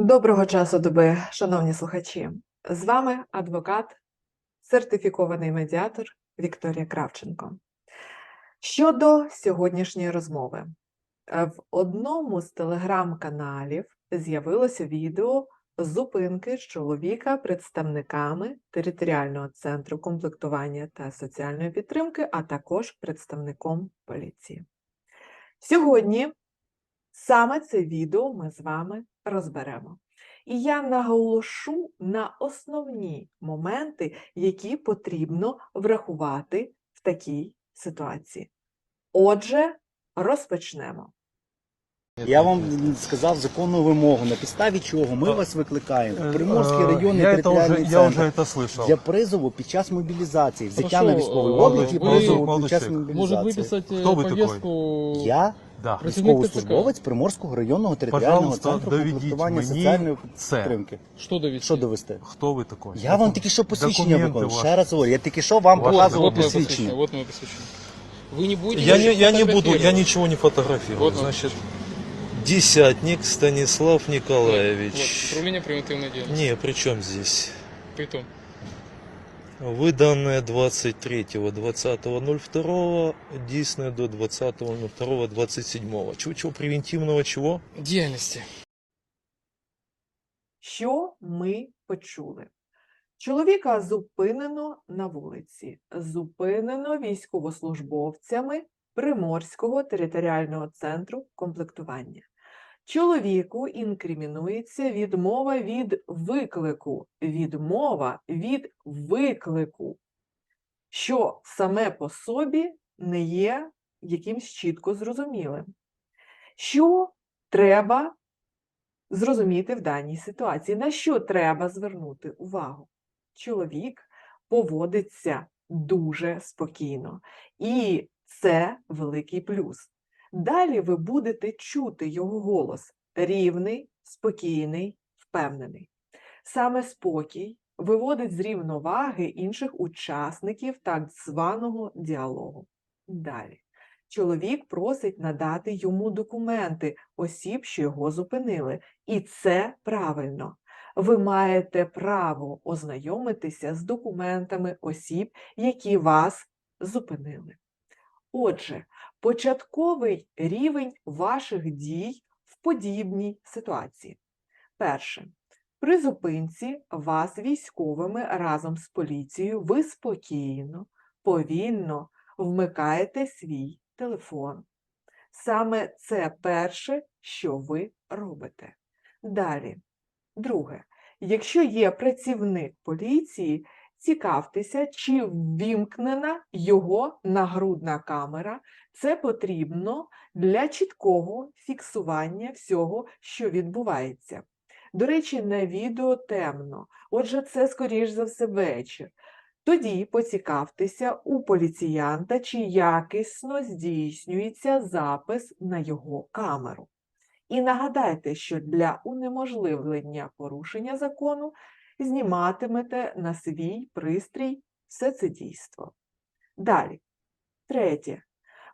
Доброго часу доби, шановні слухачі. З вами адвокат, сертифікований медіатор Вікторія Кравченко. Щодо сьогоднішньої розмови, Е, в одному з телеграм-каналів з'явилося відео зупинки з чоловіка представниками територіального центру комплектування та соціальної підтримки, а також представником поліції. Сьогодні Саме це відео ми з вами розберемо. І я наголошу на основні моменти, які потрібно врахувати в такій ситуації. Отже, розпочнемо. Я вам сказав законну вимогу, на підставі чого ми Е, вас викликаємо Э, в Приморський э, районний я это уже, територіальний я центр уже это слышал. для призову під час мобілізації, взяття Хорошо, на військовий е, облік і ви- призову молодий під час чоловік. Может мобілізації. выписать Кто э, вы такой? повестку? Я Да. Військовослужбовець Приморського районного територіального Пожалуйста, центру доведіть комплектування мені соціальної це. підтримки. Что довести? Що довести? Кто вы такой? Я вам тільки що посвідчення Документи ваші. Ще раз говорю, я тільки що вам Ваші показував вот мое посвящение. посвідчення. Вот мое посвящение. Вы не будете Я не, я не буду, я ничего не фотографирую. Вот он. Значит, десятник Станислав Вот, Николаевич. управление превентивной деятельности. Не, при чем здесь? Притом. Выданное 23.20.02, действенное до 20.02.27. Чего, чего, превентивного чего? Деятельности. Що ми почули? Чоловіка зупинено на вулиці, зупинено військовослужбовцями Приморського територіального центру комплектування. Чоловіку інкримінується відмова від виклику. Відмова від виклику, що саме по собі не є якимсь чітко зрозумілим. Що треба зрозуміти в даній ситуації, на що треба звернути увагу. Чоловік поводиться дуже спокійно, і це великий плюс. Далі ви будете чути його голос рівний, спокійний, впевнений. Саме спокій виводить з рівноваги інших учасників так званого діалогу. Далі. Чоловік просить надати йому документи осіб, що його зупинили. І це правильно. Ви маєте право ознайомитися з документами осіб, які вас зупинили. Отже, початковий рівень ваших дій в подібній ситуації. Перше. При зупинці вас військовими разом з поліцією ви спокійно, повільно вмикаєте свій телефон. Саме це перше, що ви робите. Далі. Друге. Якщо є працівник поліції, цікавтеся, чи ввімкнена його нагрудна камера. Це потрібно для чіткого фіксування всього, що відбувається. До речі, на відео темно, отже, це, скоріш за все, вечір. Тоді поцікавтеся у поліціянта, чи якісно здійснюється запис на його камеру. І нагадайте, що для унеможливлення порушення закону зніматимете на свій пристрій все це дійство. Далі. Третє.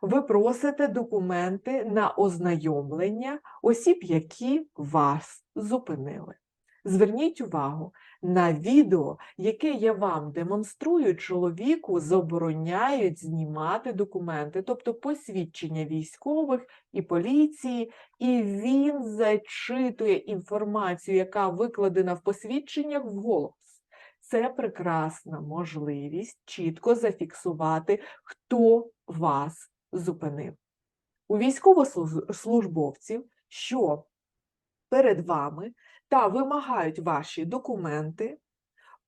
Ви просите документи на ознайомлення осіб, які вас зупинили. Зверніть увагу, на відео, яке я вам демонструю, чоловіку забороняють знімати документи, тобто посвідчення військових і поліції, і він зачитує інформацію, яка викладена в посвідченнях вголос. Це прекрасна можливість чітко зафіксувати, хто вас зупинив. У військовослужбовців, що перед вами та вимагають ваші документи,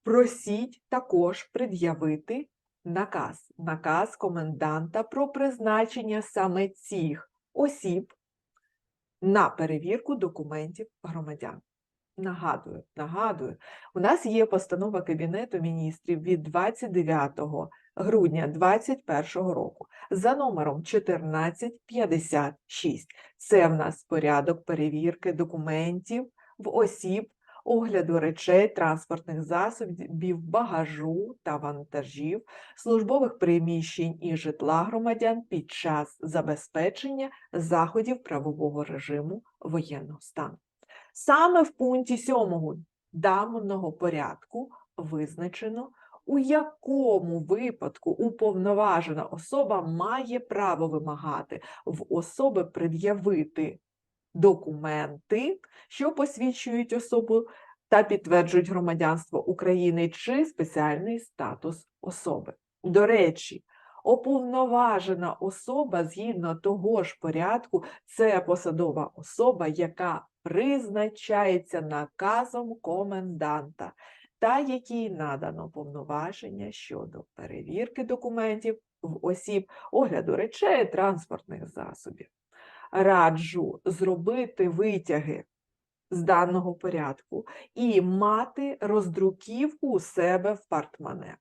просіть також пред'явити наказ, наказ коменданта про призначення саме цих осіб на перевірку документів громадян. Нагадую, нагадую, у нас є постанова Кабінету міністрів від 29 грудня 2021 року за номером 1456. Це в нас порядок перевірки документів в осіб, огляду речей, транспортних засобів, багажу та вантажів, службових приміщень і житла громадян під час забезпечення заходів правового режиму воєнного стану. Саме в пункті 7 даного порядку визначено, у якому випадку уповноважена особа має право вимагати в особи пред'явити документи, що посвідчують особу та підтверджують громадянство України чи спеціальний статус особи. До речі, Оповноважена особа згідно того ж порядку це посадова особа, яка призначається наказом коменданта, та якій надано повноваження щодо перевірки документів в осіб, огляду речей, транспортних засобів. Раджу зробити витяги з даного порядку і мати роздруківку у себе в портмоне.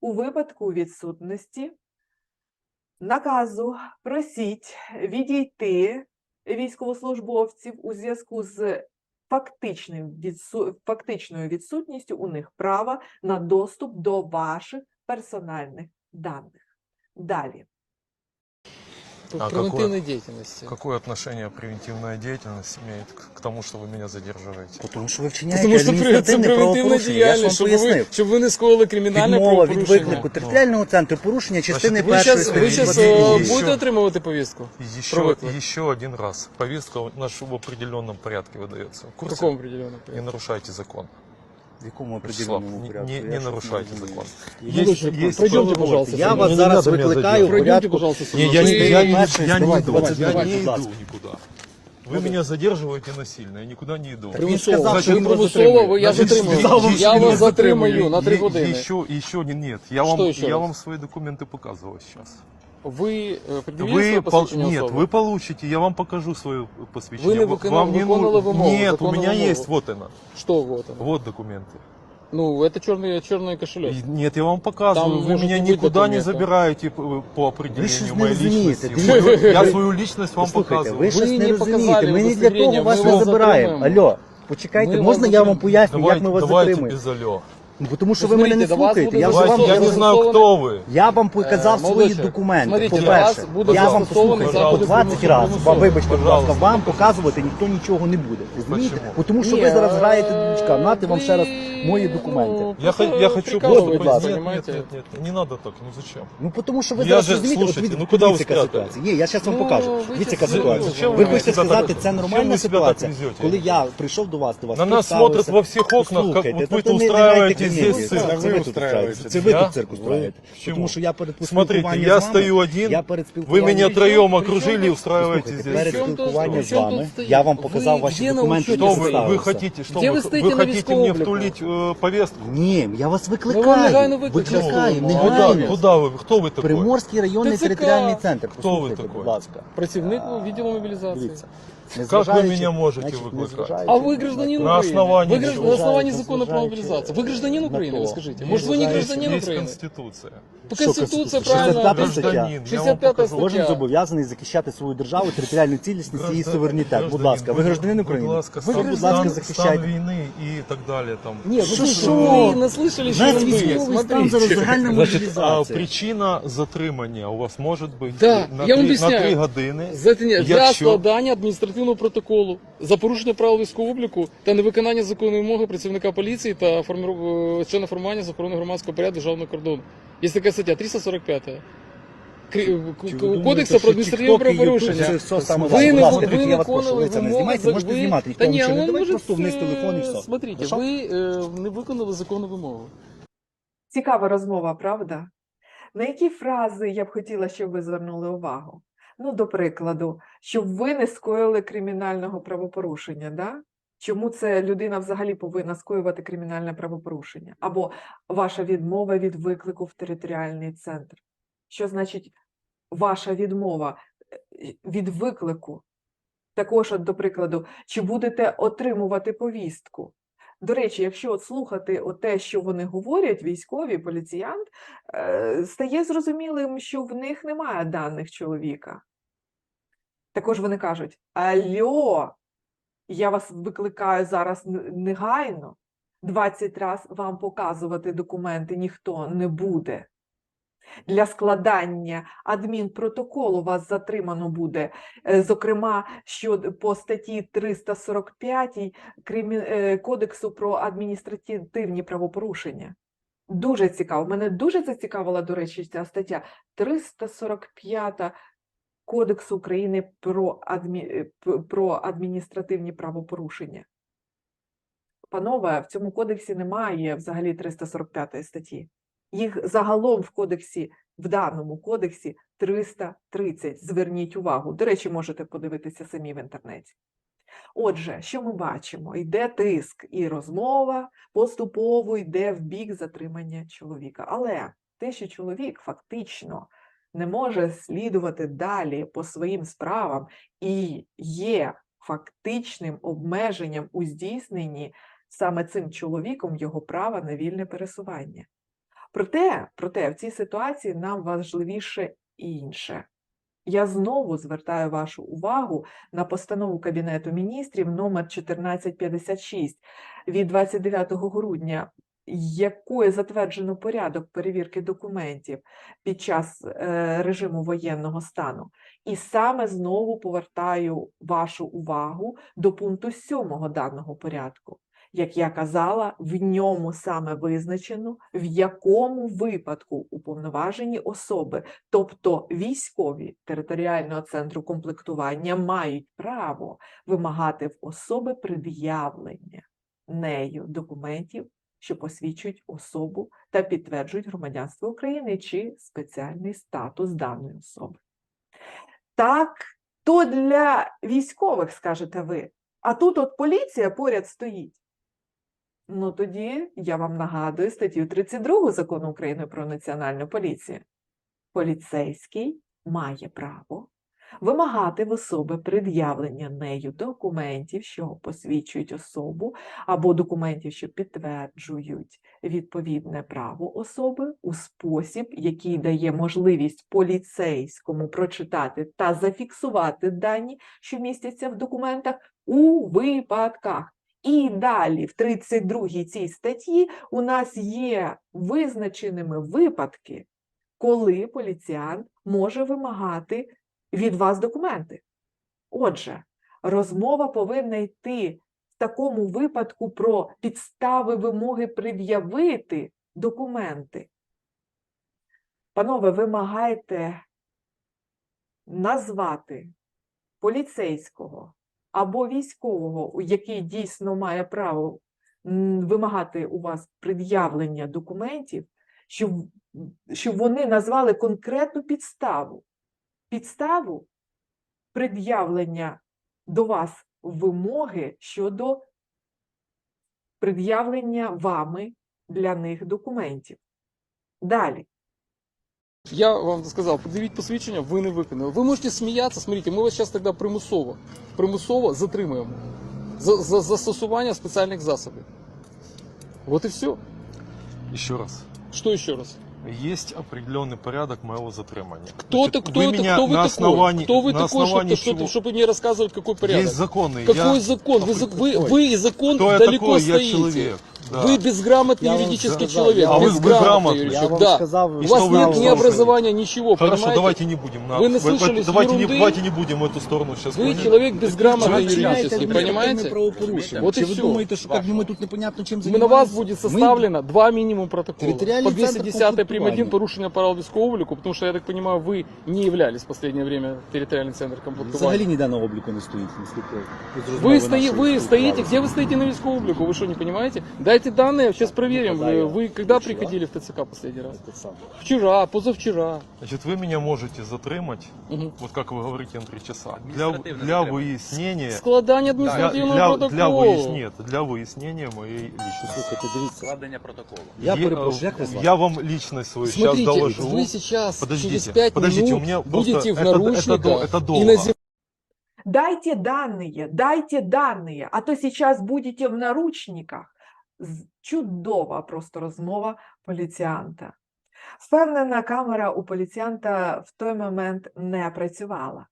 У випадку відсутності наказу просіть відійти військовослужбовців у зв'язку з фактичним відсу... фактичною відсутністю у них права на доступ до ваших персональних даних. Далі. По А превентивной деятельности. Какое отношение превентивная деятельность имеет к к тому, что вы меня задерживаете? Тому що ви вчиняєте Тому що при- це адміністративне превентивна правопорушення. Я ж вам діяльність, щоб ви, пояснив. щоб ви не скоїли кримінальне Відмова від правопорушення. виклику територіального центру порушення частини Значить, Ви першої зараз, ви статті щас, Подожди, е, ще- будете отримувати повістку? И еще, Про выклад. еще один раз. Повестка у нас в определенном порядке выдается. В В курсе? каком определенном Не порядке? нарушайте закон. В якому Вячеслав, определеному не- порядку? не- Я не щось нарушайте розумію. закон. Є- Есть- Пройдемте, есть пройдемте, правила. пожалуйста, Я со вас мной. Не зараз надо меня викликаю в задерживать. Пройдемте, порядку. пожалуйста, со Не, мной. я, не, Вы- я, не- перший, я не давайте, иду, давайте, я давайте, не будь иду ласка. никуда. Вы меня задерживаете насильно, я никуда не иду. Так він Примусово. сказав, Значить, що він вас примусово затримує. ви- я Значит, затримую. сказал вам, Я что вас не затримаю на три Е- години. Еще, еще не, нет. Я Что вам, еще я раз? вам свои документы показывал сейчас. Ви е, пред'явили Вы, своє пол- посвідчення нет, особи? вы получите, я вам покажу свое посвящение. Вы не Вам- выконали- вам не выконали ну- вымогу, Нет, у выконали меня вымогу. есть, вот она. Что вот оно? Вот документы. Ну, это черный, черный кошелек. И- Нет, я вам показываю, Там вы может меня не быть никуда не документа. забираете по, по Ви определению щось не моей розумієте. личности. Дивіться, Я ви- свою личность вам Послухайте, показываю. ви щось не не показали розумієте. Ми не для удостоверення, того вас ми не вас забираємо. затримаємо. Алло, почекайте, Ми можна вас я вам затримаємо. поясню, як Давайте, ми вас давайте затримуємо? без алло. Ну, Тому що Ви ви мене не смотрите, до вас слухаєте. буде Я вже Давайте, вам я не знаю, застосований- кто вы. Я вам показав Е, свої молодчик, документи. смотрите, По-перше, вас буде я вам застосований послухайте, захід по 20 примусового разів, примусового. вибачте, будь ласка, Пожалуйста. вам показувати ніхто нічого не буде. Розумієте? Почему? Бо Тому що Ні, ви зараз е, граєте дучка, нати вам ще раз ви, мої документи. ну, Я, хо- я просто хочу прикалываетесь, просто... будь ласка. Нет, нет, понимаете? нет, нет, не надо так, ну зачем? Ну тому що ви Я зараз же- розумієте, от слушайте, дивіться, ну, куди ви дивіться, яка спрятали? ситуація. Ні, я зараз вам Ну, покажу. ви Дивіться, щас яка ситуація. зачем Ви ви хочете себя сказати, так- це зачем нормальна ви себя так ситуація, везете? коли я прийшов до вас, до вас На нас представився. смотрят во всех окнах, как Слухайте, вот та вы то тут не устраиваете грайте здесь комедію. цирк. Це ви тут устраиваете. Це ви Я? тут цирк устраиваете. Почему? Тому що я перед Смотрите, спілкуванням я з вами, стою один, я перед Вы спілкуванням меня з- троем Причем окружили и тут- устраиваете Слухайте, здесь. перед Причем тут- спілкуванням з причем вами тут стоїть? я вам Ви показав ваші де на документи, учеті які Что вы, стоите? вы представилися. хотите, что Где вы, вы стоите вы на хотите військовому мне обліку? втулить э, повестку? Ні, я вас Ми вам негайно викликаю. викличемо. Викликаю, Ну, Куда, негайно. куда вы, кто вы такой? Приморський районний ТЦК. територіальний центр. Хто ви Послухайте, такой? будь ласка. Працівник А, відділу мобілізації. Дивіться. Как вы Незважаючи- меня можете значить, викликати? незважаючи А вы гражданин На Украины? основании Вы граждан- чего? на основании Незважаючи- закона про мобилизацию. Вы гражданин на Украины, то. вы скажите? Ні, Может, вы не незважаючи- гражданин Есть Украины? Конституция. По Що Конституции, Конституція? правильно. 65 стаття. Гражданин, я вам 65 покажу. стаття. Кожен зобов'язаний захищати свою державу, територіальну цілісність і її Граждан- суверенітет. Будь гражданин, ласка, ви гражданин Будь України? ласка, Ви, стан, будь ласка, стан, захищайте. стан війни і так далі. Там. Нет, Що, вы що? что, вы наслышали, что Знаєте, вы військовий стан зараз загальна Значить, а, мобілізація. причина затримання у вас може бути Да, на, я вам три, на об'ясняю. три години. За це ні, для Якщо- складання адміністративного протоколу за порушення правил військового обліку та невиконання законної вимоги працівника поліції та форміру- е, члена формування з охорони громадського порядку державного кордону. Є така стаття 345. Крі- Чи ви к- думаєте, Кодексу про адміністративне правопорушення. Ви не ви виконали вимоги, ви- Та ні, не ви просто вниз телефон і все. Смотрите, ви е, не виконали законну вимогу. Цікава розмова, правда? На які фрази я б хотіла, щоб ви звернули увагу? Ну, до прикладу, щоб ви не скоїли кримінального правопорушення, да? Чому це людина взагалі повинна скоювати кримінальне правопорушення? Або ваша відмова від виклику в територіальний центр? Що значить ваша відмова е, від виклику? Також, от, до прикладу, чи будете отримувати повістку? До речі, якщо от слухати от те, що вони говорять, військові, поліціянт, е, стає зрозумілим, що в них немає даних чоловіка. Також вони кажуть: Альо, я вас викликаю зараз негайно, 20 раз вам показувати документи ніхто не буде. Для складання адмінпротоколу вас затримано буде, е, зокрема, що по статті 345 е, Кодексу про адміністративні правопорушення. Дуже цікаво. Мене дуже зацікавила, до речі, ця стаття 345 Кодексу України про, адмі... е, про адміністративні правопорушення. Панове, в цьому кодексі немає взагалі 345 статті. Їх загалом в кодексі, в даному кодексі 330. Зверніть увагу. До речі, можете подивитися самі в інтернеті. Отже, що ми бачимо? Йде тиск, і розмова поступово йде в бік затримання чоловіка. Але те, що чоловік фактично не може слідувати далі по своїм справам і є фактичним обмеженням у здійсненні саме цим чоловіком його права на вільне пересування. Проте, проте в цій ситуації нам важливіше інше. Я знову звертаю вашу увагу на постанову Кабінету міністрів номер 1456 від 29 грудня, якою затверджено порядок перевірки документів під час е, режиму воєнного стану. І саме знову повертаю вашу увагу до пункту 7 даного порядку. Як я казала, в ньому саме визначено, в якому випадку уповноважені особи, тобто військові територіального центру комплектування, мають право вимагати в особи пред'явлення нею документів, що посвідчують особу та підтверджують громадянство України чи спеціальний статус даної особи. Так, то для військових, скажете ви, а тут от поліція поряд стоїть. Ну тоді я вам нагадую статтю 32 закону України про національну поліцію. Поліцейський має право вимагати в особи пред'явлення нею документів, що посвідчують особу, або документів, що підтверджують відповідне право особи у спосіб, який дає можливість поліцейському прочитати та зафіксувати дані, що містяться в документах, у випадках. І далі, в 32 цій статті, у нас є визначеними випадки, коли поліціянт може вимагати від вас документи. Отже, розмова повинна йти в такому випадку про підстави вимоги пред'явити документи. Панове, вимагайте назвати поліцейського або військового, який дійсно має право вимагати у вас пред'явлення документів, щоб, щоб вони назвали конкретну підставу. Підставу пред'явлення до вас вимоги щодо пред'явлення вами для них документів. Далі. Я вам сказав, подивіть посвідчення, ви не виконали. Ви можете сміятися, смотрите, ми вас зараз тоді примусово, примусово затримуємо. За, за застосування спеціальних засобів. Вот и все. Еще раз. Что еще раз? Есть определенный порядок моего затримания. Кто Значит, ты, кто вы ты, меня кто вы на такой? основании, кто вы на такой, основании чтобы, чего? чтобы, не рассказывать, какой порядок? Есть законы. Какой я... закон? Вы, вы, вы и закон Кто я далеко такой? стоите. Я человек. Да. Вы безграмотный Я юридический сказал, человек. я А вы- вы безграмотный грамотный. юридический- Я да. сказав, У И вас что вы нет мне ни образования, ничего, Хорошо, понимаете? давайте не будем. на- Вы наслушались давайте, не, ерунды? давайте не будем в эту сторону сейчас. Вы ходить. человек безграмотный Человек юридически, читает понимаете? Вот и ви всё. думаєте, що як ми тут непонятно чим Мы займаємося? на вас будет составлено два минимум протокола. По центр 210 прим. 1 комплектования. порушення правил військового обліку, потому что, я так понимаю, вы не являлись в последнее время территориальный центр комплектования. Взагалі ніде на обліку не стоїть, наскільки з Вы, розмови стои, нашої вы стоите, спілкувалися. где вы стоите на військовому облику? Вы что, не понимаете? Дайте данные, сейчас проверим. Ну, тогда я Вы когда вчера. приходили в ТЦК последний раз? Це саме. Вчера, позавчера. Значит, вы меня можете затримать, Мгм. вот как вы говорите, на три часа. Для, Административное для затримание. выяснения... Складання Для, адміністративного для, для, протоколу. выяснения, для выяснения моей личности. Слухайте, дивіться. Складення протоколу. Я Е, перепрошую, як ви звати? Я вам личность свою сейчас Смотрите, доложу. вы сейчас Подождите, через 5 подождите, минут у меня будете просто в это- это до- наручниках это и долго. на земле. Дайте данные, дайте данные, а то сейчас будете в наручниках. З- Чудова просто розмова поліціянта. Впевнена, камера у поліціянта в той момент не працювала.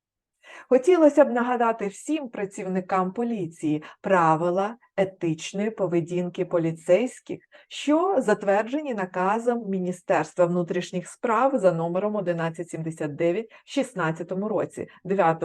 Хотілося б нагадати всім працівникам поліції правила етичної поведінки поліцейських, що затверджені наказом Міністерства внутрішніх справ за номером 1179 в 16 році, 9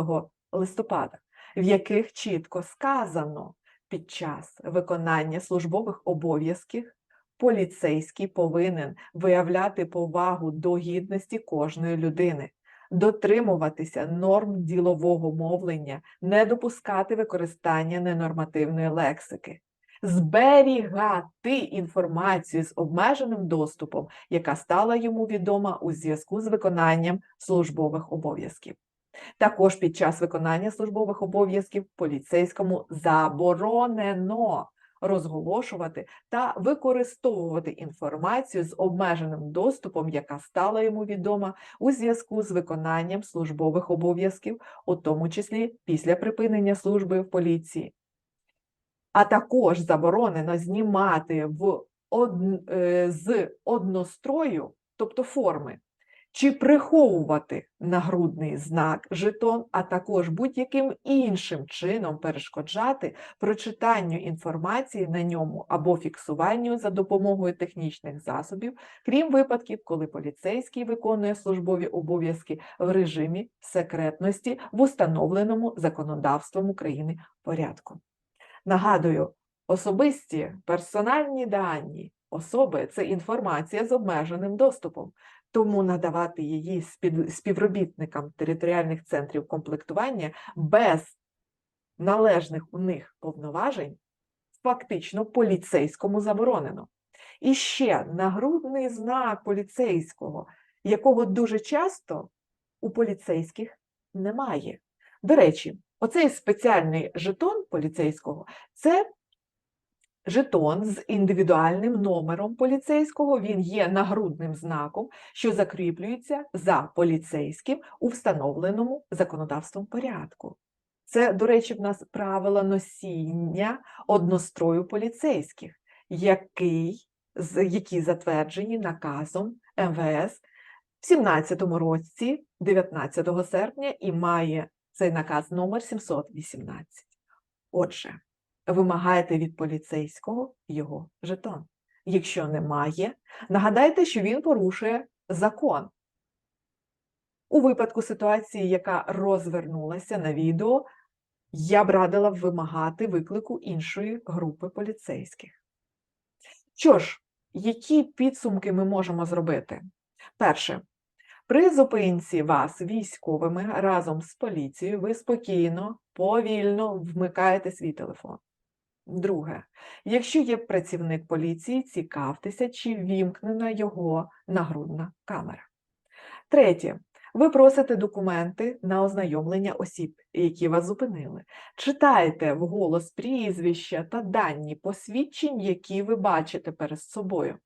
листопада, в яких чітко сказано під час виконання службових обов'язків поліцейський повинен виявляти повагу до гідності кожної людини дотримуватися норм ділового мовлення, не допускати використання ненормативної лексики, зберігати інформацію з обмеженим доступом, яка стала йому відома у зв'язку з виконанням службових обов'язків. Також під час виконання службових обов'язків поліцейському заборонено розголошувати та використовувати інформацію з обмеженим доступом, яка стала йому відома у зв'язку з виконанням службових обов'язків, у тому числі після припинення служби в поліції. А також заборонено знімати в од... е, з однострою, тобто форми, чи приховувати нагрудний знак жетон, а також будь-яким іншим чином перешкоджати прочитанню інформації на ньому або фіксуванню за допомогою технічних засобів, крім випадків, коли поліцейський виконує службові обов'язки в режимі секретності в установленому законодавством України порядку. Нагадую, особисті персональні дані особи це інформація з обмеженим доступом, тому надавати її спів- співробітникам територіальних центрів комплектування без належних у них повноважень фактично поліцейському заборонено. І ще нагрудний знак поліцейського, якого дуже часто у поліцейських немає. До речі, оцей спеціальний жетон поліцейського це жетон з індивідуальним номером поліцейського. Він є нагрудним знаком, що закріплюється за поліцейським у встановленому законодавством порядку. Це, до речі, в нас правила носіння однострою поліцейських, який, які затверджені наказом МВС в 17 році, 19 серпня, і має цей наказ номер 718. Отже, вимагайте від поліцейського його жетон. Якщо немає, нагадайте, що він порушує закон. У випадку ситуації, яка розвернулася на відео, я б радила вимагати виклику іншої групи поліцейських. Що ж, які підсумки ми можемо зробити? Перше, при зупинці вас військовими разом з поліцією ви спокійно, повільно вмикаєте свій телефон. Друге, якщо є працівник поліції, цікавтеся, чи вімкнена його нагрудна камера. Третє, ви просите документи на ознайомлення осіб, які вас зупинили. Читайте вголос прізвища та дані посвідчень, які ви бачите перед собою.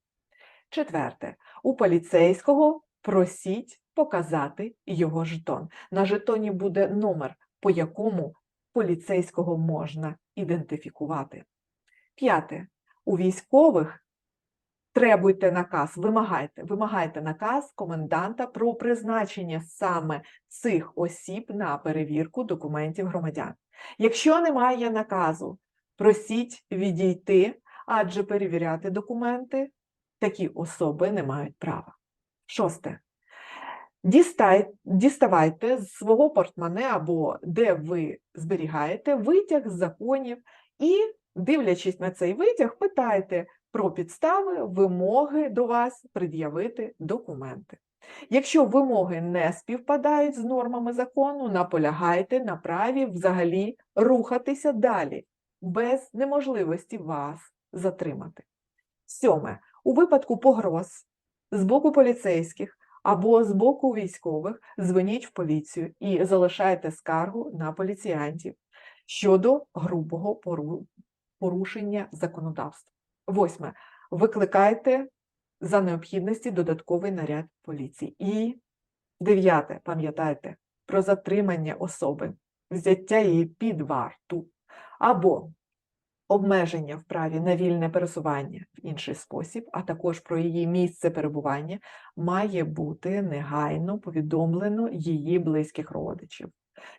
Четверте, у поліцейського просіть показати його жетон. На жетоні буде номер, по якому поліцейського можна ідентифікувати. П'яте. У військових требуйте наказ, вимагайте, вимагайте наказ коменданта про призначення саме цих осіб на перевірку документів громадян. Якщо немає наказу, просіть відійти, адже перевіряти документи такі особи не мають права. Шосте. Діставайте з свого портмоне або де ви зберігаєте витяг з законів і, дивлячись на цей витяг, питайте про підстави, вимоги до вас пред'явити документи. Якщо вимоги не співпадають з нормами закону, наполягайте на праві взагалі рухатися далі, без неможливості вас затримати. Сьоме. У випадку погроз з боку поліцейських або з боку військових дзвоніть в поліцію і залишайте скаргу на поліціянтів щодо грубого пору- порушення законодавства. Восьме. Викликайте за необхідності додатковий наряд поліції. І дев'яте. Пам'ятайте про затримання особи, взяття її під варту або обмеження в праві на вільне пересування в інший спосіб, а також про її місце перебування, має бути негайно повідомлено її близьких родичів.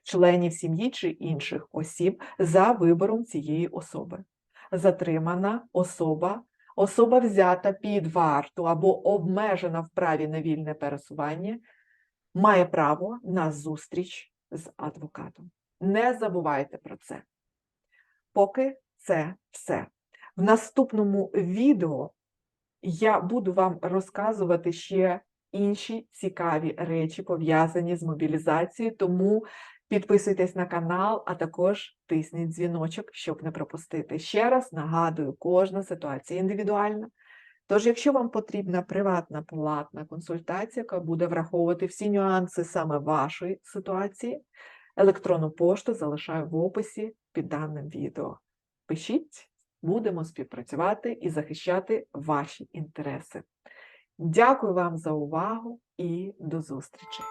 членів сім'ї чи інших осіб за вибором цієї особи. Затримана особа, особа взята під варту або обмежена в праві на вільне пересування, має право на зустріч з адвокатом. Не забувайте про це. Поки це все. В наступному відео я буду вам розказувати ще інші цікаві речі, пов'язані з мобілізацією, тому підписуйтесь на канал, а також тисніть дзвіночок, щоб не пропустити. Ще раз нагадую, кожна ситуація індивідуальна. Тож, якщо вам потрібна приватна платна консультація, яка буде враховувати всі нюанси саме вашої ситуації, електронну пошту залишаю в описі під даним відео. Пишіть, будемо співпрацювати і захищати ваші інтереси. Дякую вам за увагу і до зустрічі!